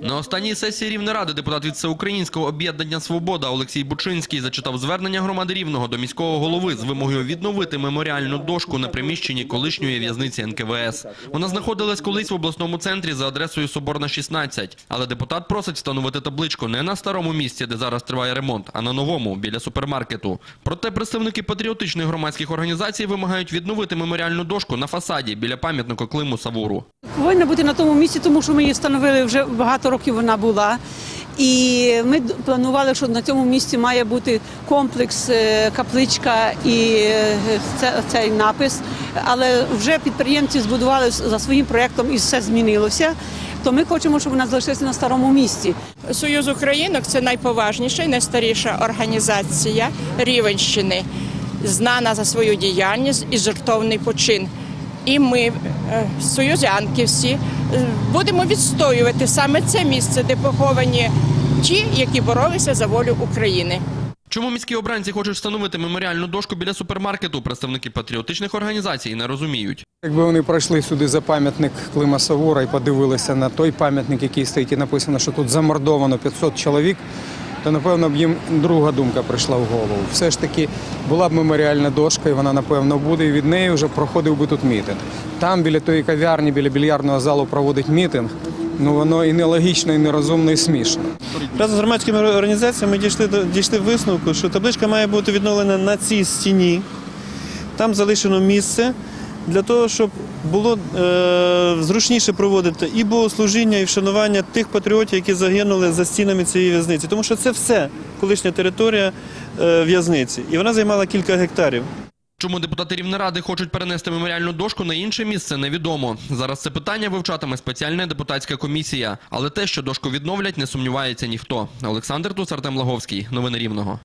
На останній сесії Рівнеради депутат від Всеукраїнського об'єднання Свобода Олексій Бучинський зачитав звернення громади Рівного до міського голови з вимогою відновити меморіальну дошку на приміщенні колишньої в'язниці НКВС. Вона знаходилась колись в обласному центрі за адресою Соборна 16. Але депутат просить встановити табличку не на старому місці, де зараз триває ремонт, а на новому біля супермаркету. Проте представники патріотичних громадських організацій вимагають відновити меморіальну дошку на фасаді біля пам'ятника Климу Савуру. Повинна бути на тому місці, тому що ми її встановили вже багато років вона була. І ми планували, що на цьому місці має бути комплекс, е, капличка і е, цей напис. Але вже підприємці збудували за своїм проєктом і все змінилося. То ми хочемо, щоб вона залишилася на старому місці. Союз Українок це найповажніша і найстаріша організація Рівенщини, знана за свою діяльність і жертовний почин. І ми, е, союзянки всі, будемо відстоювати саме це місце, де поховані ті, які боролися за волю України. Чому міські обранці хочуть встановити меморіальну дошку біля супермаркету, представники патріотичних організацій не розуміють. Якби вони пройшли сюди за пам'ятник Клима Савура і подивилися на той пам'ятник, який стоїть, і написано, що тут замордовано 500 чоловік, то напевно б їм друга думка прийшла в голову. Все ж таки була б меморіальна дошка, і вона напевно буде, і від неї вже проходив би тут мітинг. Там біля тої кав'ярні, біля більярдного залу проводить мітинг. Ну воно і нелогічно, і нерозумно, і смішно. Разом з громадськими організаціями дійшли дійшли висновку, що табличка має бути відновлена на цій стіні. Там залишено місце для того, щоб було е, зручніше проводити і богослужіння, і вшанування тих патріотів, які загинули за стінами цієї в'язниці. Тому що це все колишня територія е, в'язниці, і вона займала кілька гектарів. Чому депутати Рівнеради хочуть перенести меморіальну дошку на інше місце, невідомо. Зараз це питання вивчатиме спеціальна депутатська комісія. Але те, що дошку відновлять, не сумнівається ніхто. Олександр Тус, Артем Лаговський. Новини Рівного.